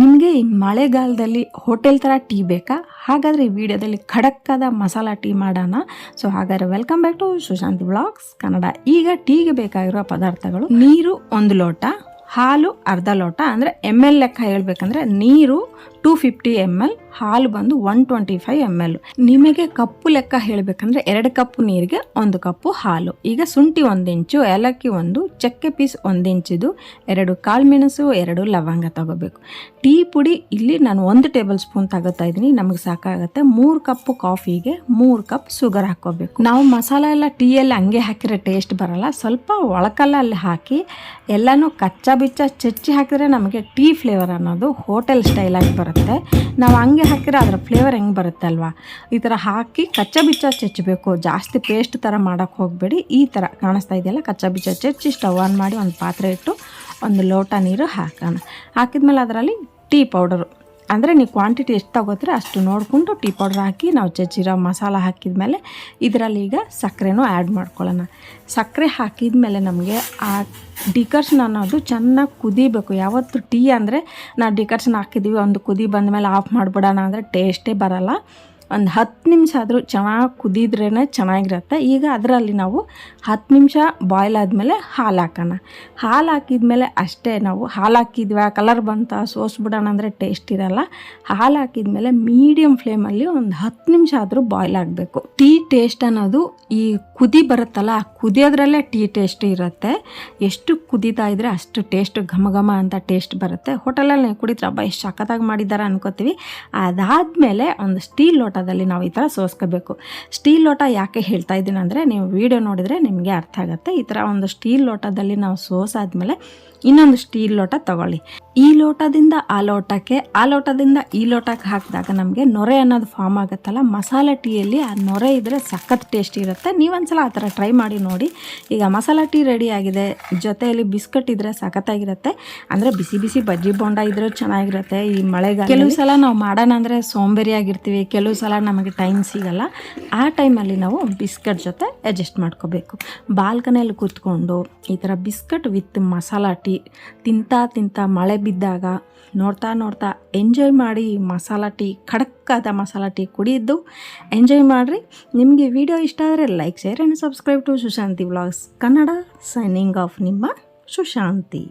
ನಿಮಗೆ ಈ ಮಳೆಗಾಲದಲ್ಲಿ ಹೋಟೆಲ್ ಥರ ಟೀ ಬೇಕಾ? ಹಾಗಾದರೆ ಈ ವಿಡಿಯೋದಲ್ಲಿ ಖಡಕ್ಕಾದ ಮಸಾಲ ಟೀ ಮಾಡೋಣ. ಸೊ ಹಾಗಾದರೆ welcome back to Sushanti blogs Kannada. ಈಗ ಟೀಗೆ ಬೇಕಾಗಿರೋ ಪದಾರ್ಥಗಳು ನೀರು ಒಂದು ಲೋಟ, ಹಾಲು ಅರ್ಧ ಲೋಟ, ಅಂದರೆ ಎಂ ಎಲ್ ಲೆಕ್ಕ ಹೇಳಬೇಕಂದ್ರೆ ನೀರು ಟೂ ಫಿಫ್ಟಿ ಎಂ ಎಲ್ ಹಾಲು ಬಂದು one twenty five M L ನಿಮಗೆ ಕಪ್ಪು ಲೆಕ್ಕ ಹೇಳಬೇಕಂದ್ರೆ ಎರಡು ಕಪ್ಪು ನೀರಿಗೆ ಒಂದು ಕಪ್ಪು ಹಾಲು. ಈಗ ಶುಂಠಿ ಒಂದು ಇಂಚು, ಏಲಕ್ಕಿ ಒಂದು, ಚಕ್ಕೆ ಪೀಸ್ ಒಂದು ಇಂಚಿದು, ಎರಡು ಕಾಳುಮೆಣಸು ಎರಡು ಲವಂಗ ತಗೋಬೇಕು. ಟೀ ಪುಡಿ ಇಲ್ಲಿ ನಾನು ಒಂದು ಟೇಬಲ್ ಸ್ಪೂನ್ ತಗೋತಾ ಇದ್ದೀನಿ, ನಮಗೆ ಸಾಕಾಗುತ್ತೆ. ಮೂರು ಕಪ್ಪು ಕಾಫಿಗೆ ಮೂರು ಕಪ್ ಶುಗರ್ ಹಾಕೋಬೇಕು ನಾವು ಮಸಾಲ ಎಲ್ಲ ಟೀಯಲ್ಲಿ ಹಂಗೆ ಹಾಕಿರೋ ಟೇಸ್ಟ್ ಬರಲ್ಲ. ಸ್ವಲ್ಪ ಒಳಕಲ್ಲಲ್ಲಿ ಹಾಕಿ, ಎಲ್ಲನೂ ಕಚ್ಚಾ ಬಿಚ್ಚ ಚಚ್ಚಿ ಹಾಕಿದ್ರೆ ನಮಗೆ ಟೀ ಫ್ಲೇವರ್ ಅನ್ನೋದು ಹೋಟೆಲ್ ಸ್ಟೈಲಾಗಿ ಬರುತ್ತೆ. ನಾವು ಹಂಗೆ ಹಾಕಿದ್ರೆ ಅದರ ಫ್ಲೇವರ್ ಹೆಂಗೆ ಬರುತ್ತೆ ಅಲ್ವಾ ಈ ಥರ ಹಾಕಿ ಕಚ್ಚಾ ಬಿಚ್ಚ ಚಚ್ಚಬೇಕು ಜಾಸ್ತಿ ಪೇಸ್ಟ್ ಥರ ಮಾಡೋಕ್ಕೆ ಹೋಗಬೇಡಿ. ಈ ಥರ ಕಾಣಿಸ್ತಾ ಇದೆಯಲ್ಲ, ಕಚ್ಚಾ ಬಿಚ್ಚ ಚಚ್ಚಿ ಸ್ಟವ್ ಆನ್ ಮಾಡಿ ಒಂದು ಪಾತ್ರೆ ಇಟ್ಟು ಒಂದು ಲೋಟ ನೀರು ಹಾಕೋಣ. ಹಾಕಿದ್ಮೇಲೆ ಅದರಲ್ಲಿ ಟೀ ಪೌಡರು ಅಂದರೆ ನೀವು ಕ್ವಾಂಟಿಟಿ ಎಷ್ಟು ತಗೋತೀರ ಅಷ್ಟು ನೋಡಿಕೊಂಡು ಟೀ ಪೌಡ್ರ್ ಹಾಕಿ ನಾವು ಜಜ್ಜಿರೋ ಮಸಾಲ ಹಾಕಿದ್ಮೇಲೆ ಇದರಲ್ಲಿ ಈಗ ಸಕ್ಕರೆನೂ ಆ್ಯಡ್ ಮಾಡ್ಕೊಳ್ಳೋಣ. ಸಕ್ಕರೆ ಹಾಕಿದ್ಮೇಲೆ ನಮಗೆ ಆ ಡಿಕರ್ಷನ್ ಅನ್ನೋದು ಚೆನ್ನಾಗಿ ಕುದಿಬೇಕು. ಯಾವತ್ತು ಟೀ ಅಂದರೆ ನಾವು ಡಿಕರ್ಷನ್ ಹಾಕಿದ್ದೀವಿ ಒಂದು ಕುದಿ ಬಂದ ಮೇಲೆ ಆಫ್ ಮಾಡಿಬಿಡೋಣ ಅಂದರೆ ಟೇಸ್ಟೇ ಬರಲ್ಲ. ಒಂದು ಹತ್ತು ನಿಮಿಷ ಆದರೂ ಚೆನ್ನಾಗಿ ಕುದಿದ್ರೇ ಚೆನ್ನಾಗಿರುತ್ತೆ. ಈಗ ಅದರಲ್ಲಿ ನಾವು ಹತ್ತು ನಿಮಿಷ ಬಾಯ್ಲ್ ಆದಮೇಲೆ ಹಾಲು ಹಾಕೋಣ. ಹಾಲು ಹಾಕಿದ್ಮೇಲೆ ಅಷ್ಟೇ ನಾವು ಹಾಲು ಹಾಕಿದ್ವಿ ಕಲರ್ ಬಂತ, ಸೋಸ್ಬಿಡೋಣ ಅಂದರೆ ಟೇಸ್ಟ್ ಇರಲ್ಲ. ಹಾಲು ಹಾಕಿದ್ಮೇಲೆ ಮೀಡಿಯಮ್ ಫ್ಲೇಮಲ್ಲಿ ಒಂದು ಹತ್ತು ನಿಮಿಷ ಆದರೂ ಬಾಯ್ಲ್ ಆಗಬೇಕು. ಟೀ ಟೇಸ್ಟ್ ಅನ್ನೋದು ಈ ಕುದಿ ಬರುತ್ತಲ್ಲ, ಆ ಕುದಿಯೋದ್ರಲ್ಲೇ ಟೀ ಟೇಸ್ಟ್ ಇರುತ್ತೆ. ಎಷ್ಟು ಕುದೀತಾ ಇದ್ರೆ ಅಷ್ಟು ಟೇಸ್ಟ್ ಘಮ ಘಮ ಅಂತ ಟೇಸ್ಟ್ ಬರುತ್ತೆ. ಹೋಟೆಲಲ್ಲಿ ಕುಡಿದ್ರೆ ಹಬ್ಬ ಎಷ್ಟು ಸಖತ್ತಾಗಿ ಮಾಡಿದ್ದಾರೆ? ಅನ್ಕೋತೀವಿ. ಅದಾದಮೇಲೆ ಒಂದು ಸ್ಟೀಲ್ ಲೋಟದಲ್ಲಿ ನಾವು ಈ ಥರ ಸೋಸ್ಕೋಬೇಕು. ಸ್ಟೀಲ್ ಲೋಟ ಯಾಕೆ ಹೇಳ್ತಾ ಇದ್ದೀನಿ ಅಂದರೆ, ನೀವು ವಿಡಿಯೋ ನೋಡಿದರೆ ನಿಮಗೆ ಅರ್ಥ ಆಗುತ್ತೆ. ಈ ಥರ ಒಂದು ಸ್ಟೀಲ್ ಲೋಟದಲ್ಲಿ ನಾವು ಸೋಸಾದ್ಮೇಲೆ ಇನ್ನೊಂದು ಸ್ಟೀಲ್ ಲೋಟ ತಗೊಳ್ಳಿ. ಈ ಲೋಟದಿಂದ ಆ ಲೋಟಕ್ಕೆ, ಆ ಲೋಟದಿಂದ ಈ ಲೋಟಕ್ಕೆ ಹಾಕಿದಾಗ ನಮಗೆ ನೊರೆ ಅನ್ನೋದು ಫಾರ್ಮ್ ಆಗುತ್ತಲ್ಲ, ಮಸಾಲೆ ಟೀಯಲ್ಲಿ ಆ ನೊರೆ ಇದ್ದರೆ ಸಖತ್ ಟೇಸ್ಟ್ ಇರುತ್ತೆ. ನೀವೊಂದ್ಸಲ ಆ ಥರ ಟ್ರೈ ಮಾಡಿ ನೋಡಿ. ಈಗ ಮಸಾಲ ಟೀ ರೆಡಿ ಆಗಿದೆ, ಜೊತೆಯಲ್ಲಿ ಬಿಸ್ಕಟ್ ಇದ್ದರೆ ಸಖತ್ತಾಗಿರುತ್ತೆ. ಅಂದರೆ ಬಿಸಿ ಬಿಸಿ ಬಜ್ಜಿ ಬೋಂಡ ಇದ್ರೆ ಚೆನ್ನಾಗಿರುತ್ತೆ ಈ ಮಳೆಗಾಲ ಕೆಲವು ಸಲ ನಾವು ಮಾಡೋಣ ಅಂದರೆ ಸೋಂಬೇರಿಯಾಗಿರ್ತೀವಿ, ಕೆಲವು ಸಲ ನಮಗೆ ಟೈಮ್ ಸಿಗಲ್ಲ. ಆ ಟೈಮಲ್ಲಿ ನಾವು ಬಿಸ್ಕಟ್ ಜೊತೆ ಅಡ್ಜಸ್ಟ್ ಮಾಡ್ಕೋಬೇಕು. ಬಾಲ್ಕನಿಯಲ್ಲಿ ಕೂತ್ಕೊಂಡು ಈ ಥರ ಬಿಸ್ಕಟ್ ವಿತ್ ಮಸಾಲ ಟೀ ತಿಂತಾ ತಿಂತಾ ಮಳೆ ಬಿದ್ದಾಗ ನೋಡ್ತಾ ನೋಡ್ತಾ ಎಂಜಾಯ್ ಮಾಡಿ ಮಸಾಲ ಟೀ, ಖಡಕ್ಕಾದ ಮಸಾಲ ಟೀ ಕುಡಿಯಿದ್ದು ಎಂಜಾಯ್ ಮಾಡಿರಿ. ನಿಮಗೆ ವಿಡಿಯೋ ಇಷ್ಟ ಆದರೆ like share and subscribe to Sushanti vlogs Kannada signing off ನಿಮ್ಮ ಸುಶಾಂತಿ